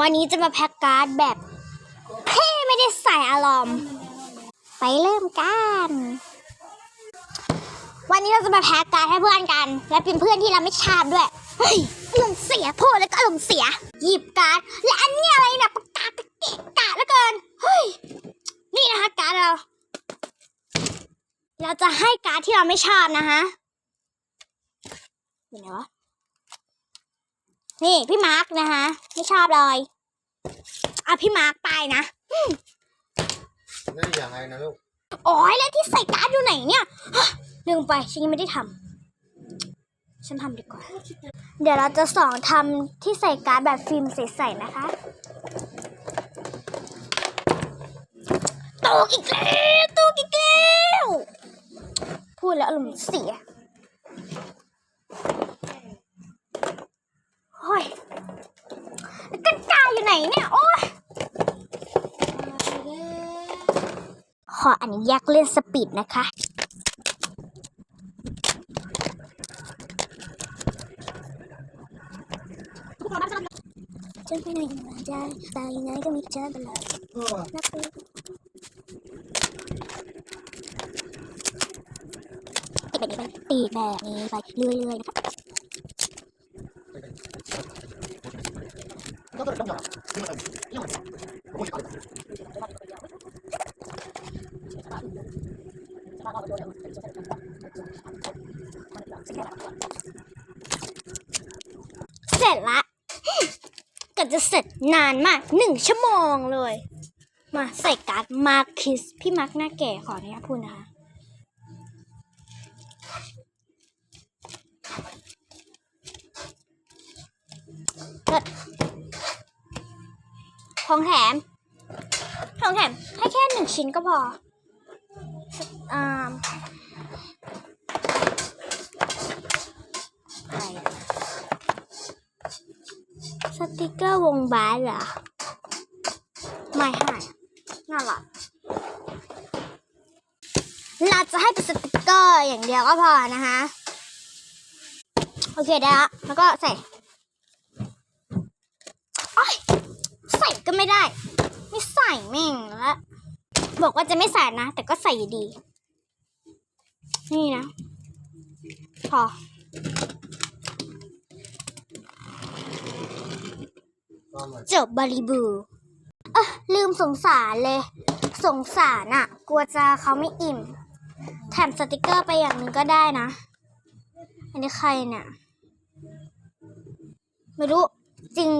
วันนี้จะมาแพ็กการ์ดแบบเท่ไม่ได้ใส่อารมณ์ไปเริ่มกัน วันนี้เราจะมาแพ็กการ์ดให้เพื่อนกัน และเป็นเพื่อนที่เราไม่ชอบด้วยเฮ้ยอารมณ์เสียพูดแล้วก็อารมณ์เสีย หยิบการ์ดและอันนี้อะไรนี่ยประกาศเกะกะแล้วเกินเฮ้ยนี่นะคะการ์ดเรา เราจะให้การ์ดที่เราไม่ชอบนะคะอยู่ไหนวะ นี่พี่มาร์กนะคะ ไม่ชอบเลยเอาพี่มาร์กไปนะนี่ยังไงนะลูกโอ้ยแล้วที่ใส่การ์ดอยู่ไหนเนี่ยฮะลืมไปฉันยังไม่ได้ทำฉันทำดีกว่า เดี๋ยวเราจะสอนทำที่ใส่การ์ดแบบฟิล์มใสๆนะคะตกอีกแล้วตกอีกแล้วพูดแล้วอารมณ์เสียโอ้ยกระจายอยู่ ไหนเนี่ย โอ้ยขออนุญาตเล่นสปีดนะคะ จะไปไหนมาได้ไปไหนก็มีเจอตลอดนับไปติดแบบนี้ไปติดแบบนี้ไปเรื่อยๆนะคะ เสร็จละก็จะเสร็จนานมากหนึ่งชั่วโมงเลย มาใส่การ์ดมาร์คิส พี่มาร์กหน้าแก่ขออนุญาตพูดนะคะเลิศ ของแถม ของแถมให้แค่หนึ่งชิ้นก็พออ่าสติกเกอร์วงบาสเหรอ ไม่ให้น่ารักเราจะให้เป็นสติกเกอร์อย่างเดียวก็พอนะคะ โอเคได้ละแล้วก็ใส่โอ้ยใส่ ก็ไม่ได้ ไม่ใส่แม่งละบอกว่าจะไม่ใส่นะ แต่ก็ใส่อยู่ดี นี่นะ พอตอนไหนจบบริบูเอะลืมสงสารเลย สงสารอะกลัวจะเขาไม่อิ่ม แถมสติกเกอร์ไปอย่างนึงก็ได้นะ อันนี้ใครเนี่ย ไม่รู้ จริง